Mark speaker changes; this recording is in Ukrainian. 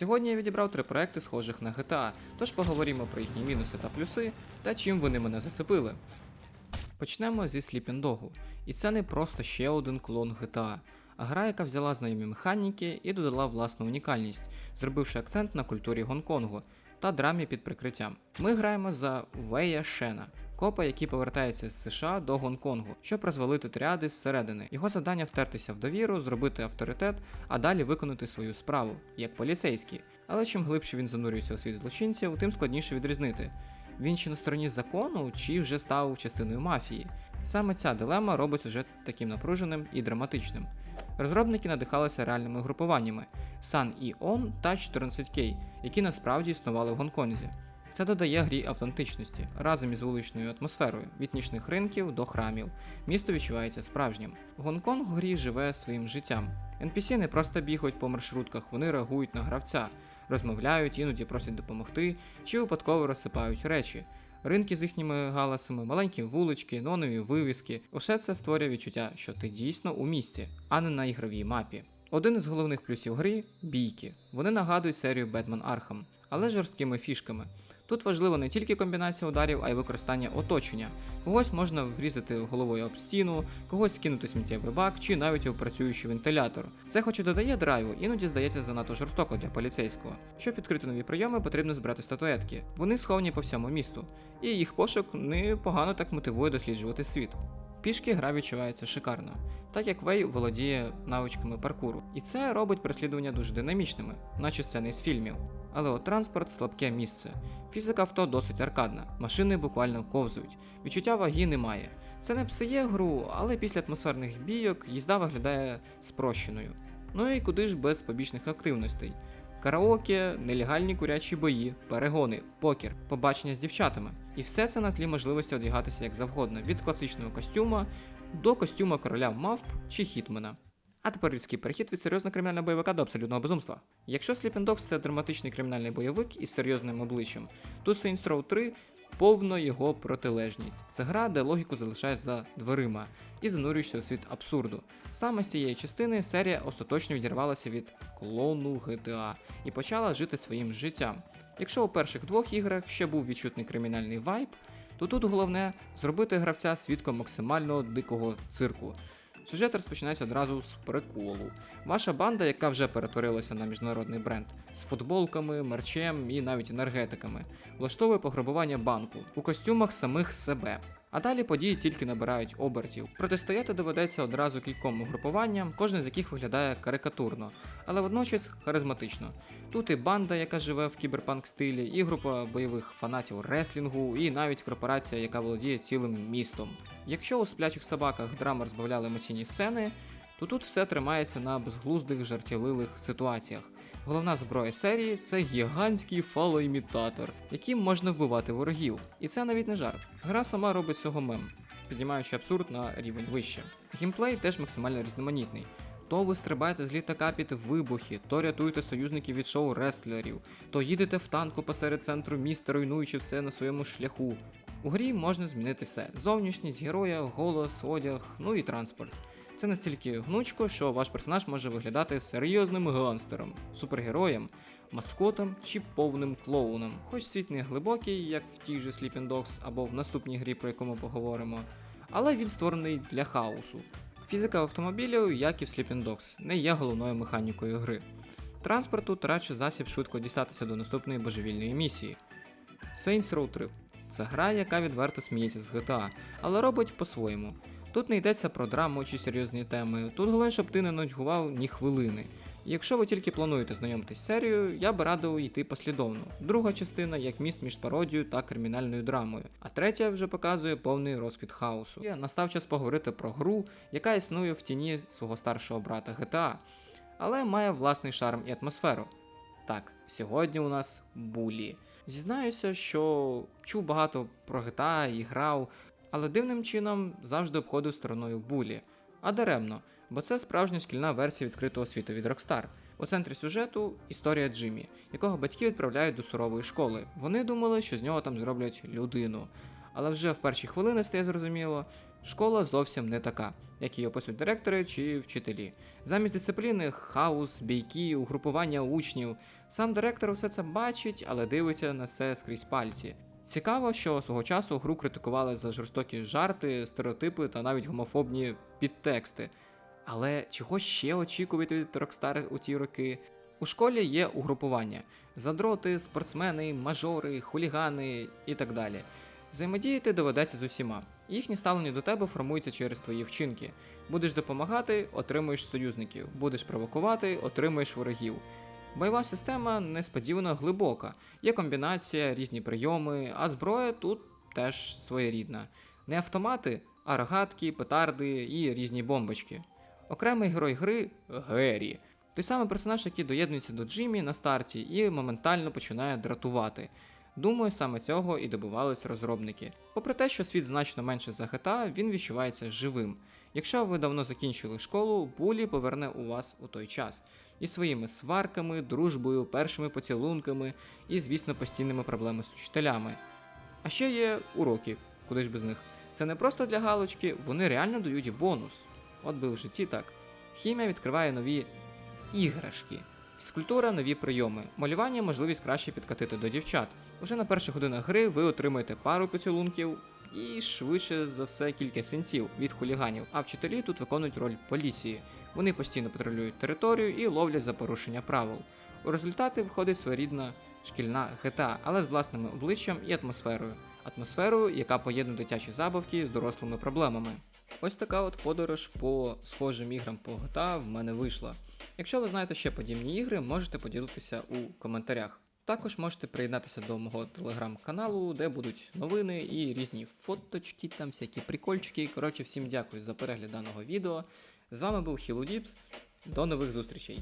Speaker 1: Сьогодні я відібрав три проекти, схожих на GTA, тож поговоримо про їхні мінуси та плюси та чим вони мене зацепили. Почнемо зі Sleeping Dog. І це не просто ще один клон GTA, а гра, яка взяла знайомі механіки і додала власну унікальність, зробивши акцент на культурі Гонконгу та драмі під прикриттям. Ми граємо за Вея Шена, копа, який повертається з США до Гонконгу, щоб розвалити тріади зсередини. Його завдання втертися в довіру, зробити авторитет, а далі виконати свою справу, як поліцейський. Але чим глибше він занурюється у світ злочинців, тим складніше відрізнити. Він ще на стороні закону чи вже став частиною мафії. Саме ця дилема робить сюжет таким напруженим і драматичним. Розробники надихалися реальними групуваннями Sun і On та 14K, які насправді існували в Гонконзі. Це додає грі автентичності разом із вуличною атмосферою від нічних ринків до храмів. Місто відчувається справжнім. Гонконг в грі живе своїм життям. NPC не просто бігають по маршрутках, вони реагують на гравця, розмовляють, іноді просять допомогти чи випадково розсипають речі. Ринки з їхніми галасами, маленькі вулички, неонові вивіски усе це створює відчуття, що ти дійсно у місті, а не на ігровій мапі. Один із головних плюсів гри бійки. Вони нагадують серію Batman Arkham, але жорсткими фішками. Тут важливо не тільки комбінація ударів, а й використання оточення. Когось можна врізати головою об стіну, когось скинути сміттєвий бак чи навіть у працюючий вентилятор. Це хоч і додає драйву, іноді здається занадто жорстоко для поліцейського. Щоб відкрити нові прийоми, потрібно збирати статуетки. Вони сховані по всьому місту, і їх пошук непогано так мотивує досліджувати світ. Пішки гра відчувається шикарно, так як Вей володіє навичками паркуру. І це робить переслідування дуже динамічними, наче сцени з фільмів. Але от транспорт слабке місце. Фізика авто досить аркадна, машини буквально ковзують, відчуття ваги немає. Це не псує гру, але після атмосферних бійок їзда виглядає спрощеною. Ну і куди ж без побічних активностей. Караоке, нелегальні курячі бої, перегони, покер, побачення з дівчатами. І все це на тлі можливості одягатися як завгодно, від класичного костюма до костюма короля мавп чи хітмена. А тепер різкий перехід від серйозного кримінального бойовика до абсолютного безумства. Якщо Sleeping Dogs це драматичний кримінальний бойовик із серйозним обличчям, то Saints Row 3 повно його протилежність. Це гра, де логіку залишаєш за дверима і занурюєшся у світ абсурду. Саме з цієї частини серія остаточно відірвалася від клону GTA і почала жити своїм життям. Якщо у перших двох іграх ще був відчутний кримінальний вайб, то тут головне зробити гравця свідком максимально дикого цирку. Сюжет розпочинається одразу з приколу. Ваша банда, яка вже перетворилася на міжнародний бренд, з футболками, мерчем і навіть енергетиками, влаштовує пограбування банку у костюмах самих себе. А далі події тільки набирають обертів. Протистояти доведеться одразу кільком угрупуванням, кожне з яких виглядає карикатурно, але водночас харизматично. Тут і банда, яка живе в кіберпанк стилі, і група бойових фанатів реслінгу, і навіть корпорація, яка володіє цілим містом. Якщо у сплячок собаках драма розбавляли емоційні сцени, то тут все тримається на безглуздих жартівливих ситуаціях. Головна зброя серії це гігантський фалоімітатор, яким можна вбивати ворогів. І це навіть не жарт. Гра сама робить цього мем, піднімаючи абсурд на рівень вище. Геймплей теж максимально різноманітний. То ви стрибаєте з літака під вибухи, то рятуєте союзників від шоу рестлерів, то їдете в танку посеред центру міста, руйнуючи все на своєму шляху. У грі можна змінити все: зовнішність героя, голос, одяг, ну і транспорт. Це настільки гнучко, що ваш персонаж може виглядати серйозним ганстером, супергероєм, маскотом чи повним клоуном. Хоч світ не глибокий, як в тій же Sleeping Dogs або в наступній грі, про яку ми поговоримо, але він створений для хаосу. Фізика автомобілів, як і в Sleeping Dogs, не є головною механікою гри. Транспорт тут радше засіб швидко дістатися до наступної божевільної місії. Saints Row 3 це гра, яка відверто сміється з GTA, але робить по-своєму. Тут не йдеться про драму чи серйозні теми, тут головне, щоб ти не нудьгував ні хвилини. Якщо ви тільки плануєте знайомитись з серією, я би радив йти послідовно. Друга частина як міст між пародією та кримінальною драмою, а третя вже показує повний розквіт хаосу. І настав час поговорити про гру, яка існує в тіні свого старшого брата GTA, але має власний шарм і атмосферу. Так, сьогодні у нас булі. Зізнаюся, що чув багато про GTA і грав, але дивним чином завжди обходив стороною булі. А даремно, бо це справжня шкільна версія відкритого світу від Rockstar. У центрі сюжету історія Джиммі, якого батьки відправляють до сурової школи. Вони думали, що з нього там зроблять людину. Але вже в перші хвилини стає зрозуміло, Школа зовсім не така, як її описують директори чи вчителі. Замість дисципліни хаос, бійки, угрупування учнів. Сам директор все це бачить, але дивиться на все скрізь пальці. Цікаво, що свого часу гру критикували за жорстокі жарти, стереотипи та навіть гомофобні підтексти. Але чого ще очікувати від Rockstar у ті роки? У школі є угрупування: задроти, спортсмени, мажори, хулігани і так далі. Взаємодіяти доведеться з усіма. Їхнє ставлення до тебе формується через твої вчинки. Будеш допомагати, отримуєш союзників, будеш провокувати, отримуєш ворогів. Бойова система несподівано глибока, є комбінація, різні прийоми, а зброя тут теж своєрідна. Не автомати, а рогатки, петарди і різні бомбочки. Окремий герой гри Гері. Той самий персонаж, який доєднується до Джиммі на старті і моментально починає дратувати. Думаю, саме цього і добивались розробники. Попри те, що світ значно менше за GTA, він відчувається живим. Якщо ви давно закінчили школу, Булі поверне у вас у той час. І своїми сварками, дружбою, першими поцілунками і, звісно, постійними проблемами з вчителями. А ще є уроки, куди ж без них. Це не просто для галочки, вони реально дають бонус. От би в житті так. Хімія відкриває нові іграшки. Фізкультура нові прийоми. Малювання можливість краще підкатити до дівчат. Уже на перших годинах гри ви отримаєте пару поцілунків і швидше за все кілька сенсів від хуліганів. А вчителі тут виконують роль поліції. Вони постійно патрулюють територію і ловлять за порушення правил. У результаті виходить своєрідна шкільна GTA, але з власним обличчям і атмосферою. Атмосферою, яка поєднує дитячі забавки з дорослими проблемами. Ось така от подорож по схожим іграм по GTA в мене вийшла. Якщо ви знаєте ще подібні ігри, можете поділитися у коментарях. Також можете приєднатися до мого телеграм-каналу, де будуть новини і різні фоточки, там всякі прикольчики. Коротше, всім дякую за перегляд даного відео. З вами був Хілудіпс. До нових зустрічей!